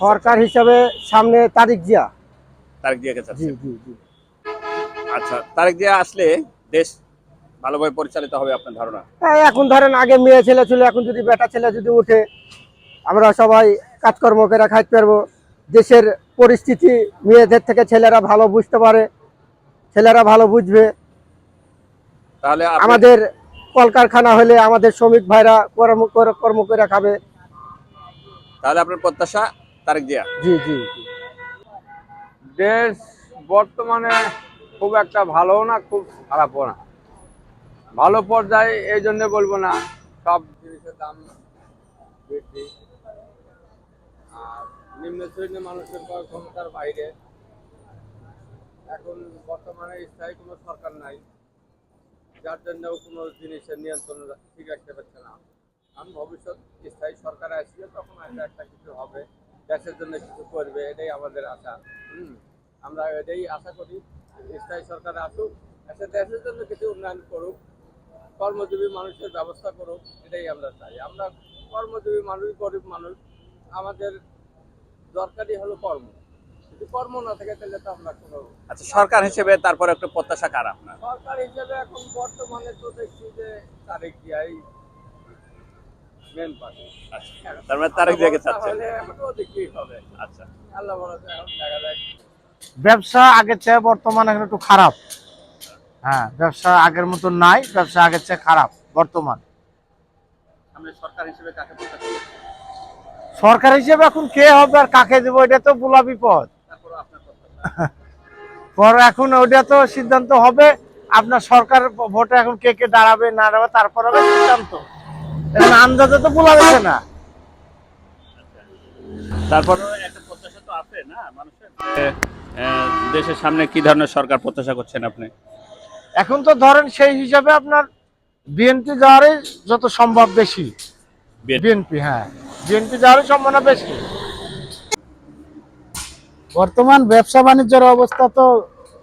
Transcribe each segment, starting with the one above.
সরকার হিসাবে সামনে তারিখ জিয়া তারেক জিয়াকে জি জি জি। আচ্ছা তারেক জিয়া আসলে দেশ ভালোভাবে পরিচালিত হবে আপনার ধারণা? হ্যাঁ, এখন ধরেন আগে মেয়ে ছেলে ছিল এখন যদি বেটা ছেলে যদি উঠে আমরা সবাই কাজকর্ম করে খাইতে পারব। দেশের পরিস্থিতি মেয়েদের থেকে ছেলেরা ভালো বুঝতে পারে ছেলেরা ভালো বুঝবে। তাহলে আমাদের কলকারখানা হলে আমাদের শ্রমিক ভাইরা কর্ম করে- কর্ম করে খাবে। তাহলে আপনার প্রত্যাশা তারেক জিয়া। জি জি জি। দেশ বর্তমানে খুব একটা ভালো না খুব খারাপও না। ভালো পর্যায়ে এই জন্য বলব না সব জিনিসের দাম বৃদ্ধি আর নিম্ন শ্রেণির মানুষের ক্ষমতার বাইরে। এখন বর্তমানে স্থায়ী কোনো সরকার নাই যার জন্য কোনো জিনিসের নিয়ন্ত্রণ ঠিক রাখতে পারছে না। আমি ভবিষ্যৎ স্থায়ী সরকার আসলে তখন একটা কিছু হবে। দেশের জন্য কিছু করবে এটাই আমাদের আশা। আমরা এটাই আশা করি স্থায়ী সরকার আসুক এসে দেশের জন্য কিছু উন্নয়ন করুক কর্মজীবী মানুষের ব্যবস্থা করুক এটাই আমরা চাই। আমরা কর্মজীবী মানুষ গরিব মানুষ আমাদের দরকারই হলো কর্ম। যদি কর্ম না থাকে তাহলে তো আমরা কোনো আচ্ছা সরকার হিসেবে তারপর একটা প্রত্যাশা কার আপনার? সরকার হিসেবে এখন বর্তমানে তো দেখছি যে তারিখ দিয়াই মেন পার্টি আচ্ছা। তার মানে তারেক জিয়াকে চাচ্ছেন। আচ্ছা। আল্লাহ বলা দেখা যায় ব্যবসা আগের চেয়ে বর্তমানে এখন একটু খারাপ। হ্যাঁ ব্যবসা আগের মতো নাই ব্যবসা আগের চেয়ে খারাপ বর্তমান। সরকার হিসেবে কাকে প্রত্যাশা করছেন? সরকার হিসেবে এখন কে হবে আর কাকে দেবো এটা তো বলা বিপদ। পর এখন ওটা তো সিদ্ধান্ত হবে। আপনার সরকার ভোটে এখন কে কে দাঁড়াবে না দাঁড়াবে তারপর হবে সিদ্ধান্ত। এখন আন্দাজে তো বলা যাচ্ছে না। তারপরও একটা প্রত্যাশা তো আছে না মানুষের এ, এ, দেশের সামনে কি ধরনের সরকার প্রত্যাশা করছেন আপনি? এখন তো ধরেন সেই হিসাবে আপনার বিএনপি যাওয়ারই যত সম্ভব বেশি। বিএনপি। হ্যাঁ। বিএনপি যাওয়ারই সম্ভাবনা বেশি। বর্তমান ব্যবসা বাণিজ্যের অবস্থা তো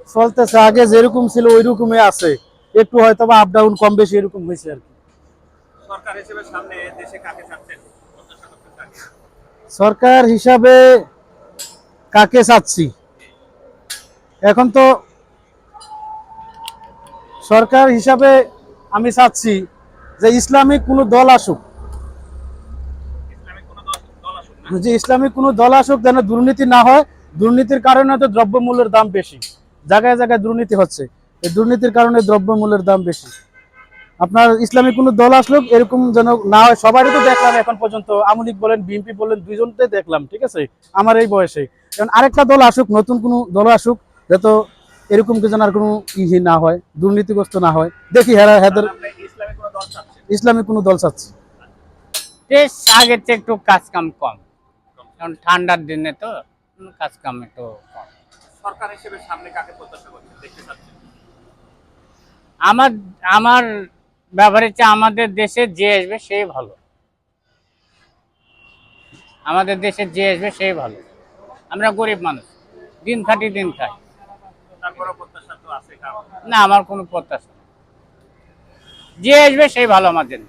চলতেছে। আগে যেরকম ছিল ওই রকমই আছে। একটু হয়তো বা আপ ডাউন কম বেশি এরকম হয়েছে আর কি। সরকার হিসেবে সামনে দেশে কাকে চাচ্ছেন? সরকার হিসাবে কাকে চাচ্ছি? এখন তো সরকার হিসাবে আমি চাচ্ছি যে ইসলামিক কোনো দল আসুক? যে ইসলামিক কোনো দল আসুক যেন দুর্নীতি না হয় দুর্নীতির কারণে তো দ্রব্যমূল্যের দাম বেশি। জায়গায় জায়গায় দুর্নীতি হচ্ছে। এই দুর্নীতির কারণে দ্রব্যমূল্যের দাম বেশি। আপনার ইসলামিক কোনো দল আসুক এরকম যেন না হয় সবারই তো দেখলাম এখন পর্যন্ত। আমলিক বলেন বিএনপি বলেন দুইজনটাই দেখলাম ঠিক আছে? আমার এই বয়সে। এখন আরেকটা দল আসুক নতুন কোনো দল আসুক যাতে এরকম কি যেন আর কোনো ইহি না হয় দুর্নীতিগ্রস্ত না হয়। দেখি হেরা হেদের ইসলামিক কোনো দল চাচ্ছি। দেশ আগের চেয়ে একটু কাজ কাম কম। কারণ ঠান্ডার দিনে তো কাজ কাম একটু কম। সরকার হিসেবে সামনে কাকে প্রত্যাশা করছেন দেখতে চাচ্ছেন? আমার আমার ব্যাপারে হচ্ছে আমাদের দেশে যে আসবে সেই ভালো। আমাদের দেশে যে আসবে সেই ভালো। আমরা গরিব মানুষ দিন খাটি দিন খাই। না আমার কোনো প্রত্যাশা নেই। যে আসবে সেই ভালো আমাদের।